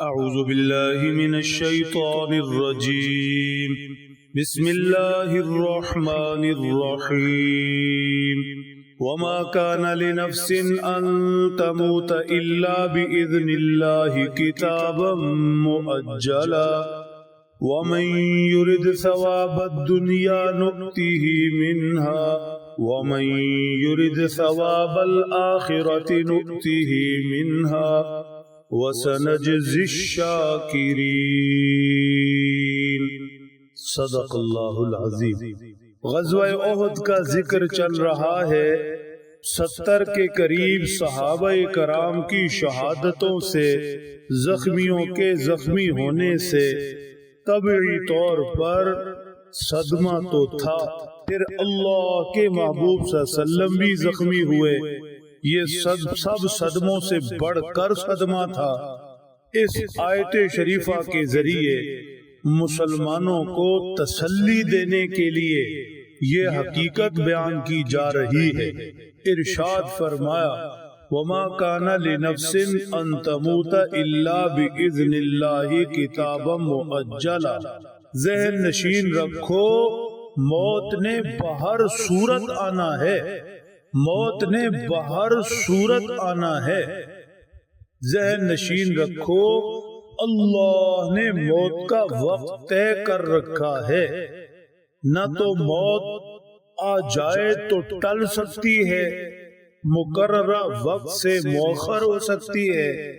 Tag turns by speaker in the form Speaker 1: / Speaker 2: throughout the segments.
Speaker 1: أعوذ بالله من الشيطان الرجيم. بسم الله الرحمن الرحيم. وما كان لنفس أن تموت إلا بإذن الله كتابا مؤجلا. ومن يرد ثواب الدنيا نؤته منها. ومن يرد ثواب الآخرة نؤته منها. وسنجزي الشاكرين صدق اللہ العظیم. غزوہ احد کا ذکر چل رہا ہے. ستر کے قریب صحابہ کرام کی شہادتوں سے، زخمیوں کے زخمی ہونے سے، طبعی طور پر صدمہ تو تھا۔ پھر اللہ کے محبوب صلی اللہ علیہ وسلم بھی زخمی ہوئے۔ یہ سب سب صدموں سے بڑھ کر صدمہ تھا۔ اس آیت شریفہ کے ذریعے مسلمانوں کو تسلی دینے کے لیے یہ حقیقت بیان کی جا رہی ہے۔ ارشاد فرمایا، وما كان لنفس ان تموت الا باذن الله كتابا مؤجلا۔ ذہن نشین رکھو، موت نے بہر صورت آنا ہے۔ موت نے بہر صورت آنا ہے۔ ذہن نشین رکھو، اللہ نے موت کا وقت طے کر رکھا ہے۔ نہ تو موت آ جائے تو ٹل سکتی ہے۔ مقررہ وقت سے موخر ہو سکتی ہے۔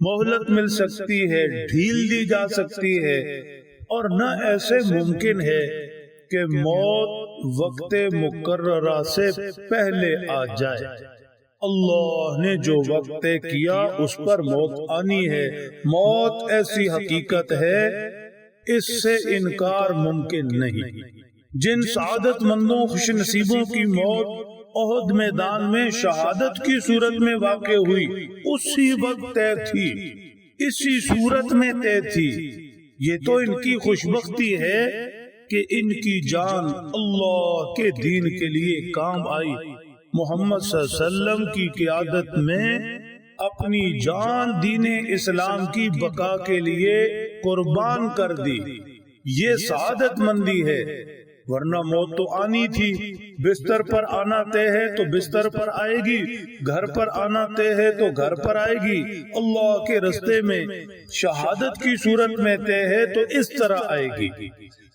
Speaker 1: مہلت مل سکتی ہے، ڈھیل دی جا سکتی ہے۔ اور نہ ایسے ممکن ہے۔ کہ موت وقت مقررہ سے پہلے آ جائے۔ اللہ نے جو وقت طے کیا اس پر موت آنی ہے۔ موت ایسی حقیقت ہے، اس سے انکار ممکن نہیں۔ جن سعادت مندوں، خوش نصیبوں کی موت عہد میدان میں شہادت کی صورت میں واقع ہوئی، اسی وقت طے تھی۔ اسی صورت میں طے تھی۔ یہ تو ان کی خوشبختی ہے۔ کہ ان کی جان اللہ کے دین کے لیے کام آئی۔ محمد صلی اللہ علیہ وسلم کی قیادت میں اپنی جان دین اسلام کی بقا کے لیے قربان کر دی۔ یہ سعادت مندی ہے۔ ورنہ موت تو آنی تھی۔ بستر پر آنا طے ہے تو بستر پر آئے گی۔ گھر پر آنا طے ہے تو گھر پر آئے گی۔ اللہ کے رستے میں شہادت کی صورت میں طے ہے تو اس طرح آئے گی۔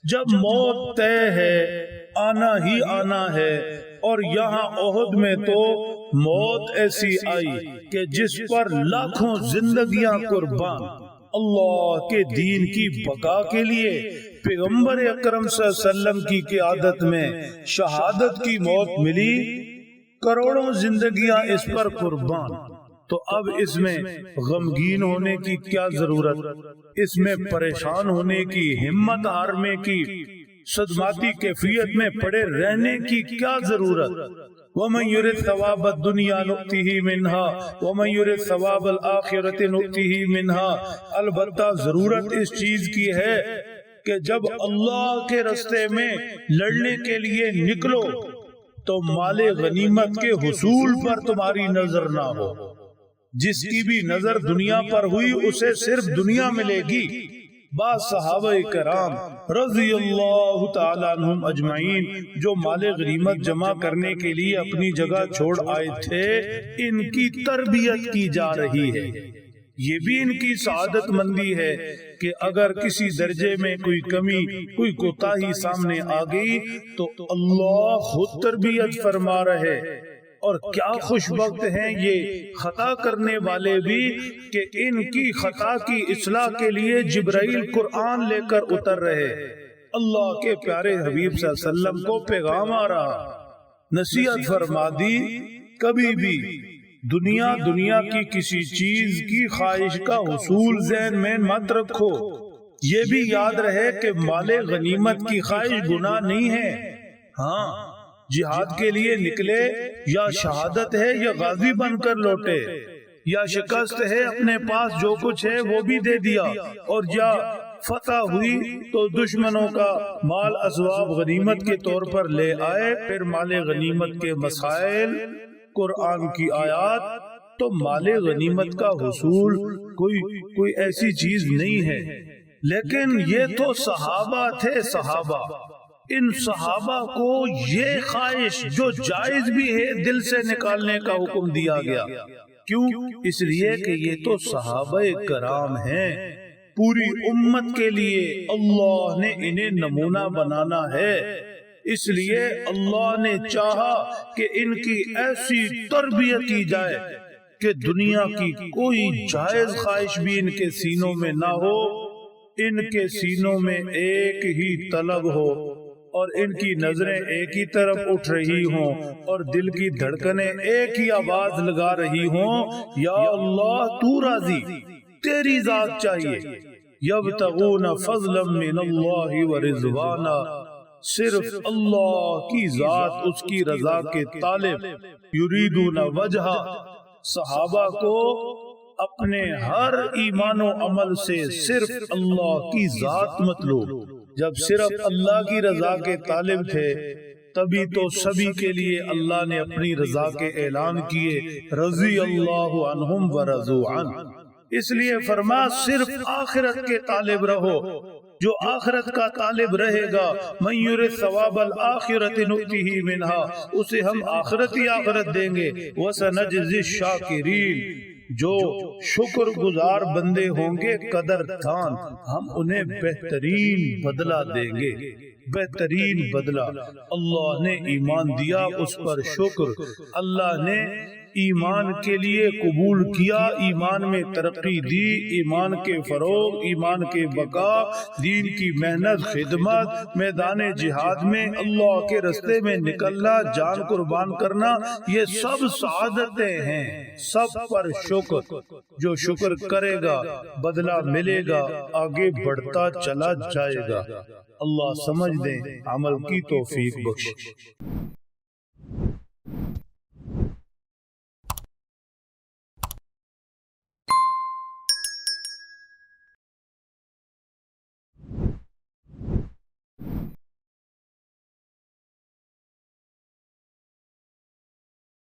Speaker 1: جب موت طے ہے آنا ہی آنا ہے۔ اور یہاں عہد میں تو موت ایسی آئی کہ جس پر لاکھوں زندگیاں قربان۔ اللہ کے دین کی بقا کے لیے پیغمبر اکرم صلی اللہ علیہ وسلم کی قیادت میں شہادت کی موت ملی۔ کروڑوں زندگیاں اس پر قربان۔ تو اب اس میں غمگین ہونے کی کیا ضرورت؟ اس میں پریشان ہونے کی، ہمت ہارنے کی، صدماتی کیفیت میں پڑے رہنے کی کیا ضرورت؟ ومن يرد ثواب الدنيا نؤته منها، ومن يرد ثواب الاخرة نؤته منها۔ البتہ ضرورت اس چیز کی ہے کہ جب اللہ کے رستے میں لڑنے کے لیے نکلو تو مال غنیمت کے حصول پر تمہاری نظر نہ ہو۔ جس کی بھی نظر دنیا پر ہوئی اسے صرف دنیا ملے گی۔ بعض صحابہ کرام رضی اللہ تعالیٰ عنہم اجمعین جو مال غنیمت جمع کرنے کے لیے اپنی جگہ چھوڑ آئے تھے ان کی تربیت کی جا رہی ہے۔ یہ بھی ان کی سعادت مندی ہے کہ اگر کسی درجے میں کوئی کمی کوئی کوتا ہی سامنے آ گئی تو اللہ خود تربیت فرما رہے۔ اور کیا خوش وقت ہیں یہ خطا کرنے والے بھی کہ ان کی خطا کی اصلاح کے لیے جبرائیل قرآن لے کر اتر رہے۔ اللہ کے پیارے حبیب صلی اللہ علیہ وسلم کو پیغام آ رہا نصیحت فرما دی کبھی بھی دنیا دنیا کی کسی چیز کی خواہش کا حصول ذہن میں مت رکھو۔ یہ بھی یاد رہے کہ مال غنیمت کی خواہش گناہ نہیں ہے۔ ہاں۔ جہاد کے لیے نکلے یا شہادت ہے یا غازی بن کر لوٹے۔ یا شکست ہے اپنے پاس جو کچھ ہے وہ بھی دے دیا۔ اور یا فتح ہوئی تو دشمنوں کا مال اسباب غنیمت کے طور پر لے آئے پھر مال غنیمت کے مسائل قرآن کی آیات تو مال غنیمت کا حصول کوئی کوئی ایسی چیز نہیں ہے۔ لیکن یہ تو صحابہ تھے صحابہ۔ ان صحابہ کو یہ خواہش جو جائز بھی ہے دل سے نکالنے کا حکم دیا گیا۔ کیوں؟ اس لیے کہ یہ تو صحابہ کرام ہیں۔ پوری امت کے لیے اللہ نے انہیں نمونہ بنانا ہے۔ اس لیے اللہ نے چاہا کہ ان کی ایسی تربیت کی جائے کہ دنیا کی کوئی جائز خواہش بھی ان کے سینوں میں نہ ہو۔ ان کے سینوں میں ایک ہی طلب ہو۔ اور ان کی نظریں ایک ہی طرف اٹھ رہی ہوں اور دل کی دھڑکنیں ایک ہی آواز لگا رہی ہوں، یا اللہ، تو راضی، تیری ذات چاہیے، یبتغون فضلا من اللہ و صرف اللہ کی ذات، اس کی رضا کے طالب، یریدون وجہ۔ صحابہ کو اپنے ہر ایمان و عمل سے صرف اللہ کی ذات مطلوب۔ جب صرف اللہ کی رضا کے طالب تھے، تبھی تو سبھی کے لیے اللہ نے اپنی رضا کے اعلان کیے، رضی اللہ عنہم و رضو عن۔ اس لیے فرما، صرف آخرت کے طالب رہو، جو آخرت کا طالب رہے گا میور ثواب الآخرت نؤتیہ منہا، اسے ہم آخرت ہی آخرت دیں گے۔ وسنجزی الشاکرین۔ جو شکر گزار بندے ہوں گے، قدر دان، ہم انہیں بہترین بدلہ دیں گے۔ بہترین بدلہ۔ اللہ نے ایمان دیا، اس پر شکر۔ اللہ نے ایمان کے لیے قبول کیا، ایمان میں ترقی دی، ایمان کے فروغ، ایمان کے بقا، دین کی محنت، خدمت، میدان جہاد میں اللہ کے رستے میں نکلنا، جان قربان کرنا، یہ سب سعادتیں ہیں، سب پر شکر۔ جو شکر کرے گا، بدلہ ملے گا، آگے بڑھتا چلا جائے گا۔ اللہ سمجھ دیں، عمل کی توفیق بخش